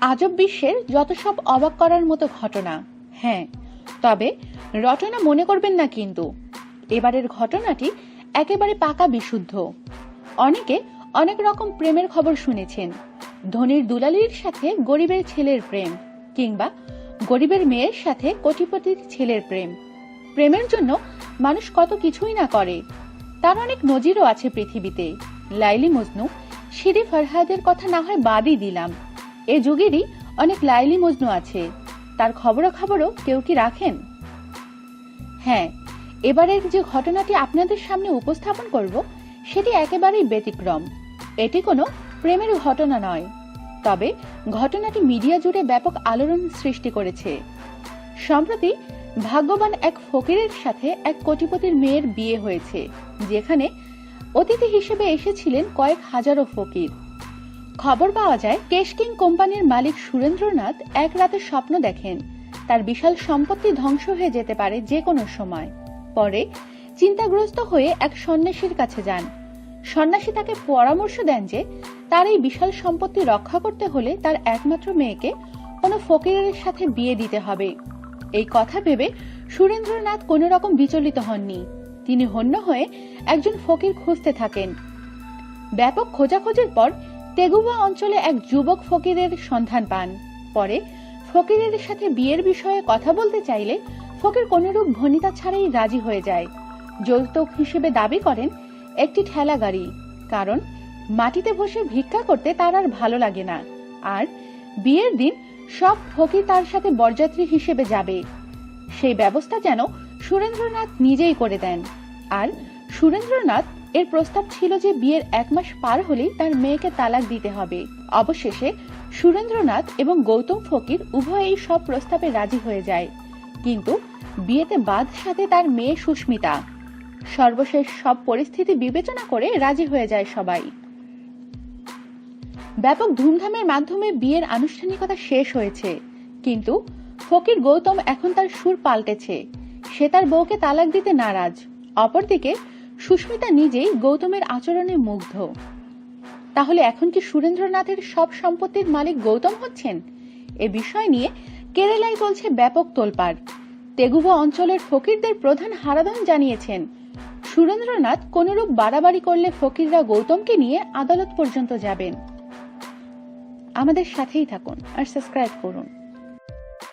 আজব বিশ্বের যত সব অবাক করার মতো ঘটনা। হ্যাঁ তবে রটনা মনে করবেন না কিন্তু। এবারের ঘটনাটি একেবারে পাকা বিশুদ্ধ। অনেকে অনেক রকম প্রেমের খবর শুনেছেন। ধনীর দুলালির সাথে গরিবের ছেলের প্রেম কিংবা গরিবের মেয়ের সাথে কোটিপতির ছেলের প্রেম। প্রেমের জন্য মানুষ কত কিছুই না করে। তার অনেক নজিরও আছে পৃথিবীতে। লাইলি মজনু শিরি ফরহাদের কথা না হয় বাদই দিলাম। এ যুগেরই অনেক লাইলি মজনু আছে। তার খবরাখবরও কেউ কি রাখেন? হ্যাঁ এবারের যে ঘটনাটি আপনাদের সামনে উপস্থাপন করব, সেটি একেবারেই ব্যতিক্রম। এটি কোনো প্রেমের ঘটনা নয়। তবে ঘটনাটি মিডিয়া জুড়ে ব্যাপক আলোড়ন সৃষ্টি করেছে। সম্প্রতি ভাগ্যবান এক ফকিরের সাথে এক কোটিপতির মেয়ের বিয়ে হয়েছে, যেখানে অতিথি হিসেবে এসেছিলেন কয়েক হাজারো ফকির। খবর পাওয়া যায় কেশকিং কোম্পানির মালিক সুরেন্দ্রনাথ এক রাতে স্বপ্ন দেখেন, তার বিশাল সম্পত্তি ধ্বংস হয়ে যেতে পারে যে কোনো সময়। পরে চিন্তাগ্রস্ত হয়ে এক সন্ন্যাসীর কাছে যান। সন্ন্যাসী তাকে পরামর্শ দেন যে, তার এই বিশাল সম্পত্তি রক্ষা করতে হলে তার একমাত্র মেয়েকে কোনো ফকিরের সাথে বিয়ে দিতে হবে। এই কথা ভেবে সুরেন্দ্রনাথ কোনো রকম বিচলিত হননি। তিনি হন্য হয়ে একজন ফকির খুঁজতে থাকেন। ব্যাপক খোঁজাখোঁজির পর তেগুবা অঞ্চলে এক যুবক ফকিরের সন্ধান পান। পরে ফকিরের সাথে বিয়ের বিষয়ে কথা বলতে চাইলে ফকির কোনরূপ ভনিতা ছাড়াই রাজি হয়ে যায়। যৌতুক হিসেবে দাবি করেন, একটি ঠেলা গাড়ি, কারণ মাটিতে বসে ভিক্ষা করতে তার আর ভালো লাগে না। আর বিয়ের দিন সব ফকির তার সাথে বরযাত্রী হিসেবে যাবে। সেই ব্যবস্থা যেন সুরেন্দ্রনাথ নিজেই করে দেন। আর সুরেন্দ্রনাথ এর প্রস্তাব ছিল যে বিয়ের এক মাস পার হলেই তার মেয়েকে তালাক দিতে হবে। অবশেষে সুরেন্দ্রনাথ এবং গৌতম ফকির উভয়েই সব প্রস্তাবে রাজি হয়ে যায়। কিন্তু বিয়েতে বাদ সাথে তার মেয়ে সুস্মিতা। সর্বশেষ সব পরিস্থিতি বিবেচনা করে রাজি হয়ে যায় সবাই। ব্যাপক ধুমধামের মাধ্যমে বিয়ের আনুষ্ঠানিকতা শেষ হয়েছে। কিন্তু ফকির গৌতম এখন তার সুর পাল্টেছে। সে তার বউকে তালাক দিতে নারাজ। অপরদিকে, সুস্মিতা নিজেই গৌতমের আচরণে মুগ্ধ। তাহলে এখন কি সুরেন্দ্রনাথের সব সম্পত্তির মালিক গৌতম হচ্ছেন? এ বিষয় নিয়ে কেরালায় চলছে ব্যাপক তোলপাড়। তেগুবা অঞ্চলের ফকিরদের প্রধান হারাধন জানিয়েছেন। সুরেন্দ্রনাথ কোনরূপ বাড়াবাড়ি করলে ফকিররা গৌতমকে নিয়ে আদালত পর্যন্ত যাবেন। আমাদের সাথেই থাকুন আর সাবস্ক্রাইব করুন।